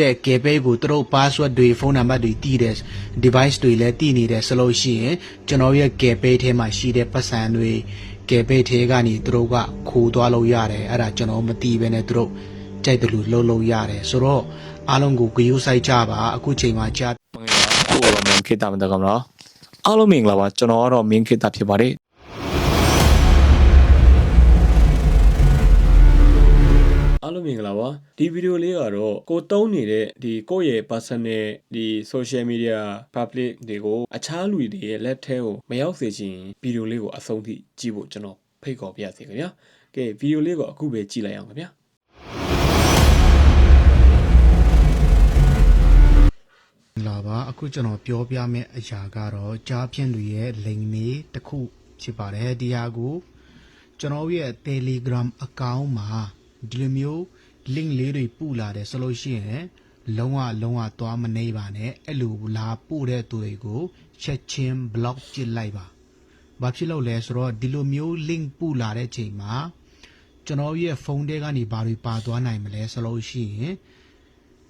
ရဲ့ gateway ကိုသူတို့ password တွေ ဖုန်းနံပါတ်တွေတည်တဲ့ device တွေလည်းတည်နေတယ်ဆိုလို့ရှိရင်ကျွန်တော်ရဲ့ gateway ထဲမှာရှိတဲ့ပတ်စံတွေ gateway ထဲကနေသူတို့ကခိုးသွားလို့ရတယ်အဲ့ဒါကျွန်တော်မသိဘဲနဲ့သူတို့ကြိုက်တယ်လို့လုပ်လို့ရတယ်ဆိုတော့အားလုံးကိုဂရုစိုက်ကြပါအခုချိန်မှာကြာမင်္ဂလာပါကိုတော့မင်းခေတ္တမတကမလားအားလုံးမင်္ဂလာပါကျွန်တော်ကတော့မင်းခေတ္တဖြစ်ပါတယ် အားလုံးမင်္ဂလာပါဒီဗီဒီယိုလေးကတော့ကိုတုံးနေတဲ့ဒီကိုယ့်ရဲ့ personal ဒီ social media public တွေကိုအခြားလူတွေရဲ့လက်ထဲကိုမရောက်စေချင်ဗီဒီယိုလေးကိုအဆုံးထိကြည့်ဖို့ကျွန်တော်ဖိတ်ခေါ်ပြရစီခင်ဗျာကဲဗီဒီယိုလေးကိုအခုပဲကြည့်လိုက်အောင်ခင်ဗျာလာပါအခုကျွန်တော်ပြောပြမယ့်အရာကတော့ကြားဖြန့်တွေရဲ့လိန်လေးတစ်ခုဖြစ်ပါတယ်ဒီဟာကိုကျွန်တော်ရဲ့ Telegram account မှာ ဒီလိုမျိုး link လေးတွေပို့လာတယ်ဆိုလို့ရှိရင်လုံးဝလုံးဝသွားမနေပါနဲ့အဲ့လိုလာပို့တဲ့သူတွေကိုချက်ချင်း block ပစ်လိုက်ပါဘာဖြစ်လို့လဲဆိုတော့ဒီလိုမျိုး link ပို့လာတဲ့ချိန်မှာကျွန်တော်ရဲ့ဖုန်းထဲကနေဘာတွေပါသွားနိုင်မလဲဆိုလို့ရှိရင်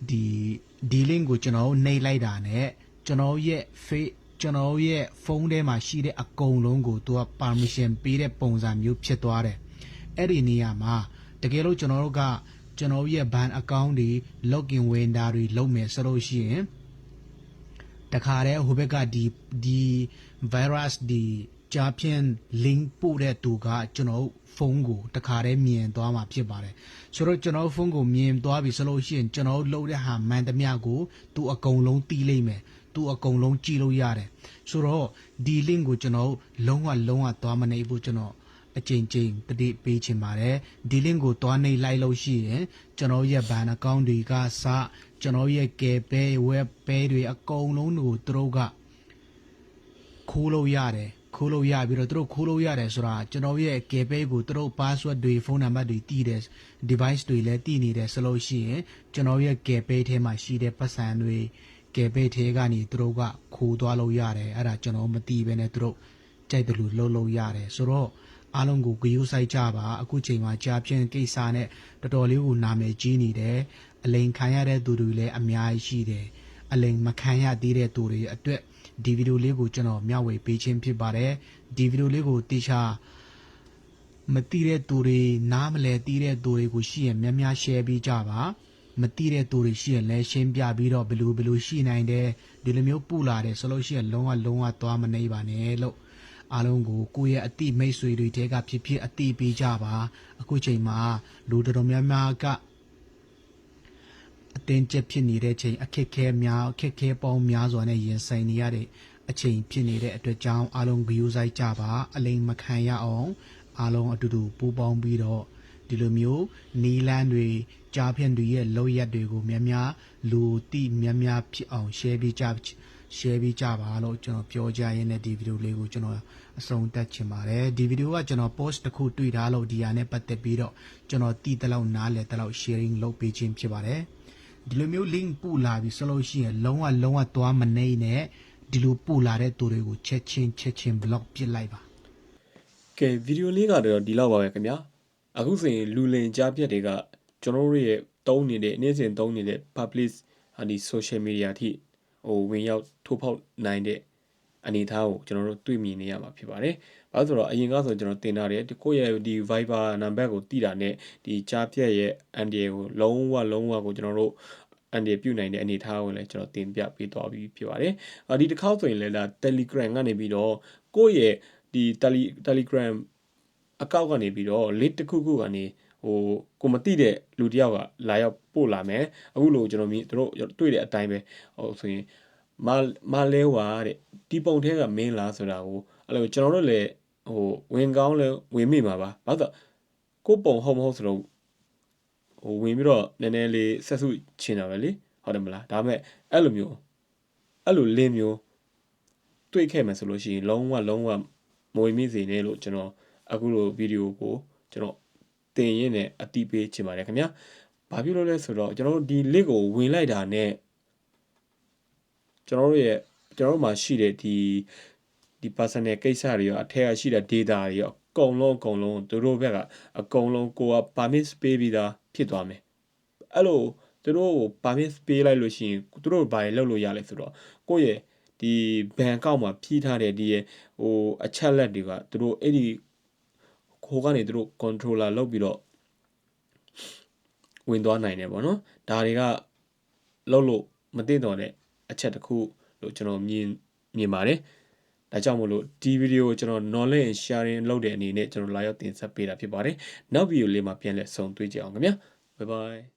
ဒီဒီ link ကိုကျွန်တော်တို့နှိပ်လိုက်တာနဲ့ကျွန်တော်ရဲ့ face ကျွန်တော်ရဲ့ဖုန်းထဲမှာရှိတဲ့အကုန်လုံးကိုသူက permission ပေးတဲ့ပုံစံမျိုးဖြစ်သွားတယ်အဲ့ဒီနေရာမှာ တကယ်လို့ကျွန်တော်တို့ကကျွန်တော်ရဲ့ ban account တွေ login ဝင်တာတွေလုပ်မယ်ဆိုလို့ရှိရင်တခါတည်းဟိုဘက်ကဒီဒီ virus ဒီကြားဖြင့် link ပို့တဲ့သူကကျွန်တော်တို့ဖုန်းကိုတခါတည်းမြင်သွားမှာဖြစ်ပါတယ်ဆိုတော့ကျွန်တော်တို့ဖုန်းကိုမြင်သွားပြီဆိုလို့ရှိရင်ကျွန်တော်တို့လုပ်တဲ့ဟာမှန်သမျှကိုသူအကုန်လုံးတီးလိုက်မယ်သူအကုန်လုံးကြည့်လို့ရတယ်ဆိုတော့ဒီ link ကိုကျွန်တော်တို့လုံးဝလုံးဝသွားမနေဘူးကျွန်တော် အချိန်ချင်းတတိပေးချင်ပါတယ်ဒီ link ကိုသွားနှိပ်လိုက်လို့ရှိရင်ကျွန်တော်ရဲ့ ban account တွေကစကျွန်တော်ရဲ့ Gpay web pay တွေအကုန်လုံးကိုသူတို့ကခိုးလို့ရတယ်ခိုးလို့ရပြီးတော့သူတို့ခိုးလို့ရတယ်ဆိုတာကျွန်တော်ရဲ့ Gpay ကိုသူတို့ password တွေဖုန်းနံပါတ်တွေတည်တယ် device တွေလည်းတည်နေတယ်ဆိုလို့ရှိရင်ကျွန်တော်ရဲ့ Gpay ထဲမှာရှိတဲ့ပတ်စံတွေ Gpay ထဲကနေသူတို့ကခိုးသွားလို့ရတယ်အဲ့ဒါကျွန်တော်မသိဘဲနဲ့သူတို့ကြိုက်တယ်လို့လုပ်လို့ရတယ်ဆိုတော့ အားလုံးကိုဂရုစိုက်ကြပါအခုချိန်မှာကြာပြင်းကိစ္စနဲ့တော်တော်လေးကိုနာမည်ကြီးနေတယ်အလိန်ခံရတဲ့သူတွေလည်းအများကြီးရှိတယ်အလိမ်မခံရသေးတဲ့သူတွေအတွက်ဒီဗီဒီယိုလေးကိုကျွန်တော်မျှဝေပေးခြင်းဖြစ်ပါတယ်ဒီဗီဒီယိုလေးကိုတေချာမတိတဲ့သူတွေနားမလဲတီးတဲ့သူတွေကိုရှိရင်များများ share ပေးကြပါမတိတဲ့သူတွေရှိရင်လည်းရှင်းပြပြီးတော့ဘယ်လိုဘယ်လိုရှိနိုင်တယ်ဒီလိုမျိုးပူလာတယ်ဆိုလို့ရှိရင်လုံးဝလုံးဝသွားမနေပါနဲ့လို့ အားလုံးကိုကိုယ့်ရဲ့အတိမိတ်ဆွေတွေတဲကဖြစ်ဖြစ်အတိပေးကြပါအခုချိန်မှာလူတော်တော်များများကအတင်းကျပ်ဖြစ်နေတဲ့ချိန်အခက်ခဲများအခက်ခဲပေါင်းများစွာနဲ့ရင်ဆိုင်နေရတဲ့အချိန်ဖြစ်နေတဲ့အတွက်ကြောင့်အားလုံးဂရုစိုက်ကြပါအလိမ်မခံရအောင်အားလုံးအတူတူပူးပေါင်းပြီးတော့ဒီလိုမျိုးနီလန်းတွေကြားဖြန့်တွေရဲ့လောက်ရက်တွေကိုများများလူတိများများဖြစ်အောင် share ပေးကြ share ပေးကြပါလို့ကျွန်တော်ပြောကြရင်းနဲ့ဒီဗီဒီယိုလေးကိုကျွန်တော်အဆုံးသတ်ချင်ပါတယ်ဒီဗီဒီယိုကကျွန်တော် post တစ်ခုတွေ့ထားလို့ဒီဟာနဲ့ပတ်သက်ပြီးတော့ကျွန်တော်တီးတလောက်နားလည်တလောက် sharing လုပ်ပေးခြင်းဖြစ်ပါတယ်ဒီလိုမျိုး link ပို့လာပြီဆိုလို့ရှိရင်လုံးဝလုံးဝသွားမနေနဲ့ဒီလိုပို့လာတဲ့သူတွေကိုချက်ချင်းချက်ချင်း block ပစ်လိုက်ပါကဲဗီဒီယိုလေးကတော့ဒီလောက်ပါပဲခင်ဗျာအခုဆိုရင်လူလင်ကြားပြက်တွေကကျွန်တော်တို့ရဲ့တုံးနေတဲ့နေ့စဉ်တုံးနေတဲ့ public ဟာဒီ social media အထိ ဟိုဝင်ရောက်ထိုးဖောက်နိုင်တဲ့အနေအထားကိုကျွန်တော်တို့တွေ့မြင်နေရမှာဖြစ်ပါတယ်။ဘာလို့ဆိုတော့အရင်ကဆိုကျွန်တော်တင်ထားတယ်ဒီကိုယ့်ရဲ့ဒီ Viber နံပါတ်ကိုတိတာနဲ့ဒီကြားပြက်ရဲ့ NDA ကိုလုံးဝလုံးဝကိုကျွန်တော်တို့အန်ဒီပြုတ်နိုင်တဲ့အနေအထားကိုလည်းကျွန်တော်တင်ပြပေးသွားပြီးဖြစ်ပါတယ်။အာဒီတစ်ခေါက်ဆိုရင်လည်းဒါ Telegram ကနေပြီးတော့ကိုယ့်ရဲ့ဒီ Tele Telegram အကောက်ကနေပြီးတော့ link တစ်ခုခုကနေ ဟိုကိုမသိတဲ့လူတစ်ယောက်ကလာရောက်ပို့လာမယ်အခုလို့ကျွန်တော်မြင်တို့တွေ့တဲ့အတိုင်းပဲဟိုဆိုရင်မမလဲဝါတဲ့ဒီပုံထဲကမင်းလားဆိုတာကိုအဲ့လိုကျွန်တော်တို့လည်းဟိုဝင်ကောင်းလဲဝင်မိမှာပါဘာလို့ကိုပုံဟုတ်မဟုတ်ဆိုတော့ဟိုဝင်ပြီးတော့နည်းနည်းလေးဆက်စုချင်တာပဲလေဟုတ်တယ်မလားဒါပေမဲ့အဲ့လိုမျိုးအဲ့လိုလင်းမျိုးတွေ့ခဲ့မယ်ဆိုလို့ရှိရင်လုံးဝလုံးဝမဝင်မိစေနဲ့လို့ကျွန်တော်အခုလိုဗီဒီယိုကိုကျွန်တော် တင်ရင်းနဲ့အတိပေးချင်ပါတယ်ခင်ဗျာ။ဘာဖြစ်လို့လဲဆိုတော့ကျွန်တော်တို့ဒီ link ကိုဝင်လိုက်တာနဲ့ကျွန်တော်တို့ရဲ့ကျွန်တော်တို့မှာရှိတဲ့ဒီဒီ personal ကိစ္စတွေရောအထက်ကရှိတဲ့ data တွေရောအကုန်လုံးအကုန်လုံးသူတို့ဘက်ကအကုန်လုံးကိုက permit ပေးပြီးသားဖြစ်သွားမယ်။အဲ့လိုသူတို့ကို permit ပေးလိုက်လို့ရှိရင်သူတို့ဘာတွေလုပ်လို့ရလဲဆိုတော့ကိုယ့်ရဲ့ဒီဘဏ်အကောင့်မှာဖြည့်ထားတဲ့ဒီရဲ့ဟိုအချက်လက်တွေကသူတို့အဲ့ဒီ ခိုးကနေသူတို့ controller လုပ်ပြီးတော့ဝင်သွားနိုင်တယ်ပေါ့နော်ဒါတွေကလုပ်လို့မသိတော့တဲ့အချက်တစ်ခုလို့ကျွန်တော်မြင်မြင်ပါတယ်ဒါကြောင့်မို့လို့ဒီဗီဒီယိုကိုကျွန်တော် knowledge and sharing လုပ်တဲ့အနေနဲ့ကျွန်တော်လာရောက်တင်ဆက်ပေးတာဖြစ်ပါတယ်နောက်ဗီဒီယိုလေးမှာပြန်လည်ဆုံတွေ့ကြအောင်ခင်ဗျာ bye bye